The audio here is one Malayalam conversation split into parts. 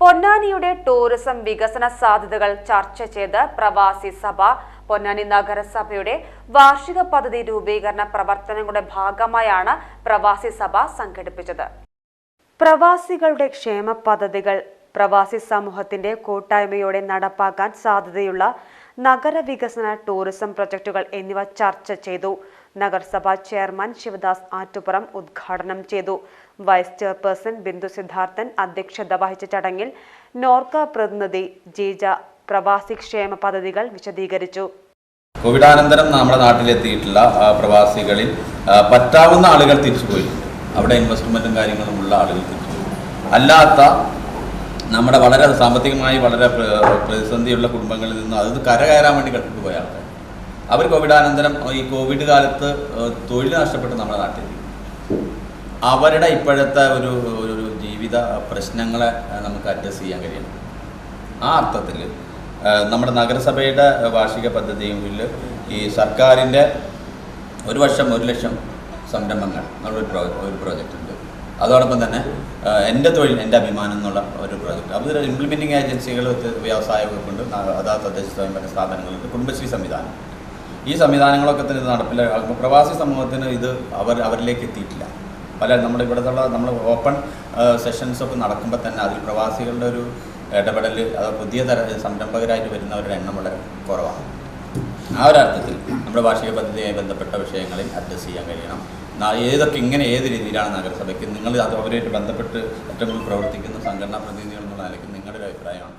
പൊന്നാനിയുടെ ടൂറിസം വികസന സാധ്യതകൾ ചർച്ച ചെയ്ത് പ്രവാസി സഭ പൊന്നാനി നഗരസഭയുടെ വാർഷിക പദ്ധതി രൂപീകരണ പ്രവർത്തനങ്ങളുടെ ഭാഗമായാണ് പ്രവാസി സഭ സംഘടിപ്പിച്ചത്. പ്രവാസികളുടെ ക്ഷേമ പദ്ധതികൾ പ്രവാസി സമൂഹത്തിന്റെ കൂട്ടായ്മയോടെ നടപ്പാക്കാൻ സാധ്യതയുള്ള നഗരവികസന ടൂറിസം പ്രൊജക്ടുകൾ എന്നിവ ചർച്ച ചെയ്തു. നഗരസഭാ ചെയർമാൻ ശിവദാസ് ആറ്റുപുറം ഉദ്ഘാടനം ചെയ്തു. വൈസ് ചെയർപേഴ്സൺ ബിന്ദു സിദ്ധാർത്ഥൻ അധ്യക്ഷത വഹിച്ച ചടങ്ങിൽ നോർക്ക പ്രതിനിധി ജീജ പ്രവാസി ക്ഷേമ പദ്ധതികൾ വിശദീകരിച്ചു. കോവിഡാനന്തരം നമ്മുടെ നാട്ടിലെത്തിയിട്ടുള്ള പ്രവാസികളിൽ പറ്റാവുന്ന ആളുകൾ തിരിച്ചുപോയി. അവിടെ ഇൻവെസ്റ്റ്മെന്റും കാര്യങ്ങളും ഉള്ള ആളുകൾ തിരിച്ചുപോയി. അല്ലാത്ത നമ്മുടെ വളരെ സാമ്പത്തികമായി വളരെ പ്ര- പ്രതിസന്ധിയുള്ള കുടുംബങ്ങളിൽ നിന്ന് അത് കരകയറാൻ വേണ്ടി കട്ടിട്ട് പോയ ആൾക്കാർ. അവർ കോവിഡാനന്തരം ഈ കോവിഡ് കാലത്ത് തൊഴിൽ നഷ്ടപ്പെട്ട് നമ്മുടെ നാട്ടിൽ. അവരുടെ ഇപ്പോഴത്തെ ഒരു ഒരു ജീവിത പ്രശ്നങ്ങളെ നമുക്ക് അഡ്രസ്സ് ചെയ്യാൻ കഴിയണം. ആ അർത്ഥത്തിൽ നമ്മുടെ നഗരസഭയുടെ വാർഷിക പദ്ധതിയിൽ ഈ സർക്കാരിന്റെ ഒരു വർഷം ഒരു ലക്ഷം സംരംഭങ്ങൾ നമ്മളൊരു പ്രോ ഒരു പ്രോജക്റ്റ്. അതോടൊപ്പം തന്നെ എന്റെ തൊഴിൽ എന്റെ അഭിമാനം എന്നുള്ള ഒരു പ്രോജക്റ്റ് അത് ഇംപ്ലിമെന്റിംഗ് ഏജൻസികൾ വ്യവസായ വകുപ്പുണ്ട് അതാ തദ്ദേശ സ്വയംഭരണ സ്ഥാപനങ്ങളുണ്ട് കുടുംബശ്രീ സംവിധാനം. ഈ സംവിധാനങ്ങളൊക്കെ തന്നെ ഇത് നടപ്പിലാക്കുമ്പോൾ പ്രവാസി സമൂഹത്തിന് ഇത് അവർ അവരിലേക്ക് എത്തിയിട്ടില്ല. പല നമ്മുടെ ഇവിടെയുള്ള നമ്മൾ ഓപ്പൺ സെഷൻസ് ഒക്കെ നടക്കുമ്പോൾ തന്നെ അതിൽ പ്രവാസികളുടെ ഒരു ഇടപെടൽ അത് പുതിയ തര സംരംഭകരായിട്ട് വരുന്നവരുടെ എണ്ണം വളരെ കുറവാണ്. ആ ഒരു അർത്ഥത്തിൽ നമ്മുടെ വാർഷിക പദ്ധതിയുമായി ബന്ധപ്പെട്ട വിഷയങ്ങളിൽ അഡ്രസ്സ് ചെയ്യാൻ കഴിയണം. ഏതൊക്കെ ഇങ്ങനെ ഏത് രീതിയിലാണ് നഗരസഭയ്ക്ക് നിങ്ങൾ അത് അവരുമായിട്ട് ബന്ധപ്പെട്ട് ഏറ്റവും കൂടുതൽ പ്രവർത്തിക്കുന്ന സംഘടനാ പ്രതിനിധികൾ എന്നുള്ള നിലയ്ക്ക് നിങ്ങളുടെ അഭിപ്രായമാണ്.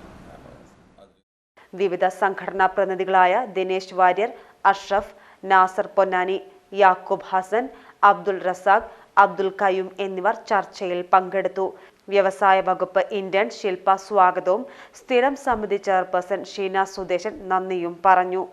വിവിധ സംഘടനാ പ്രതിനിധികളായ ദിനേശ് വാര്യർ അഷ്റഫ് നാസർ പൊന്നാനി യാക്കൂബ് ഹസൻ അബ്ദുൾ റസാഖ് അബ്ദുൽ കയ്യൂം എന്നിവർ ചർച്ചയിൽ പങ്കെടുത്തു. വ്യവസായ വകുപ്പ് ഇന്റേൺ ശില്പ സ്വാഗതവും സ്ഥിരം സമിതി ചെയർപേഴ്സൺ ഷീന സുദേശൻ നന്ദിയും പറഞ്ഞു.